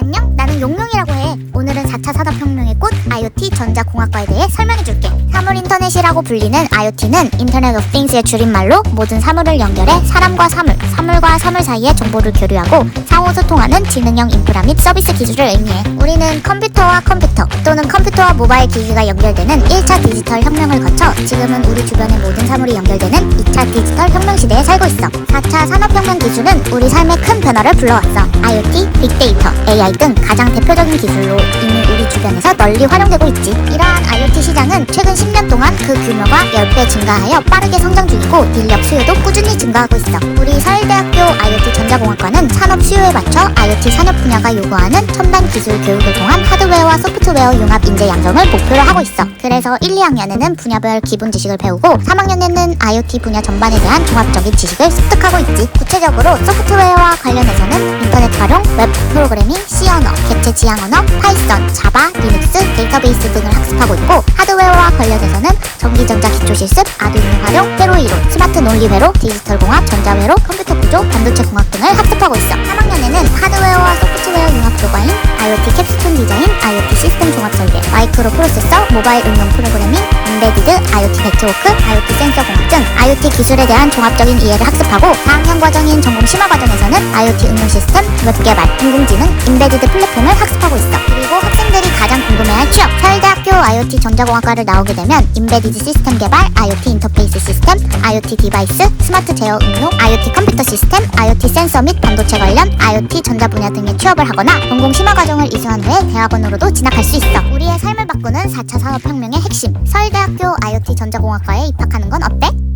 안녕, 나는 용용이라고 해. 오늘은 4차 산업혁명의 꽃 IoT 전자공학과에 대해 설명해줄게. 사물 인터넷이라고 불리는 IoT는 인터넷 오브 띵스의 줄임말로 모든 사물을 연결해 사람과 사물, 사물과 사물 사이에 정보를 교류하고 상호 소통하는 지능형 인프라 및 서비스 기술을 의미해. 우리는 컴퓨터와 컴퓨터 또는 컴퓨터와 모바일 기기가 연결되는 1차 디지털 혁명을 거쳐 지금은 우리 주변의 모든 사물이 연결되는 2차 디지털 혁명 시대에 살고 있어. 4차 산업혁명 기술은 우리 삶에 큰 변화를 불러왔어. IoT, 빅데이터, AI 등 가장 대표적인 기술로 이미 우리 주변에서 널리 활용되고 있지. 이러한 IoT 시장은 최근 10년 동안 그 규모가 10배 증가하여 빠르게 성장 중이고 인력 수요도 꾸준히 증가하고 있어. 우리 서울대학교 IoT 전자공학과는 산업 수요에 맞춰 IoT 산업 분야가 요구하는 첨단 기술 교육을 통한 하드웨어와 소프트웨어 융합 인재 양성을 목표로 하고 있어. 그래서 1, 2학년에는 분야별 기본 지식을 배우고 3학년에는 IoT 분야 전반에 대한 종합적인 지식을 습득하고 있지. 구체적으로 소프트웨어와 관련해서는 활용, 웹 프로그래밍, C 언어, 객체 지향 언어, 파이썬, 자바, 리눅스, 데이터베이스 등을 학습하고 있고 하드웨어와 관련해서는 전기전자 기초 실습, 아두이노 활용, 회로 이론, 스마트 논리 회로, 디지털 공학, 전자회로, 컴퓨터 구조, 반도체 공학 등을 학습하고 있어. 3학년에는 하드웨어와 소프트웨어 융합 교과인 IoT 캡스톤 디자인, IoT 시스템 종합 설계, 마이크로 프로세서, 모바일 응용 프로그래밍, 인베디드, IoT 네트워크, IoT 센서 공학 등 IoT 기술에 대한 종합적인 이해를 학습하고 4학년 과정인 전공 심화 과정 에서는 IoT 응용 시스템, 웹 개발, 인공지능, 인베디드 플랫폼을 학습하고 있어. 그리고 학생들이 가장 궁금해할 취업, 서울대학교 IoT 전자공학과를 나오게 되면 인베디드 시스템 개발, IoT 인터페이스 시스템, IoT 디바이스, 스마트 제어 응용, IoT 컴퓨터 시스템, IoT 센서 및 반도체 관련, IoT 전자 분야 등의 취업을 하거나 전공 심화 과정을 이수한 후에 대학원으로도 진학할 수 있어. 우리의 삶을 바꾸는 4차 산업혁명의 핵심, 서울대학교 IoT 전자공학과에 입학하는 건 어때?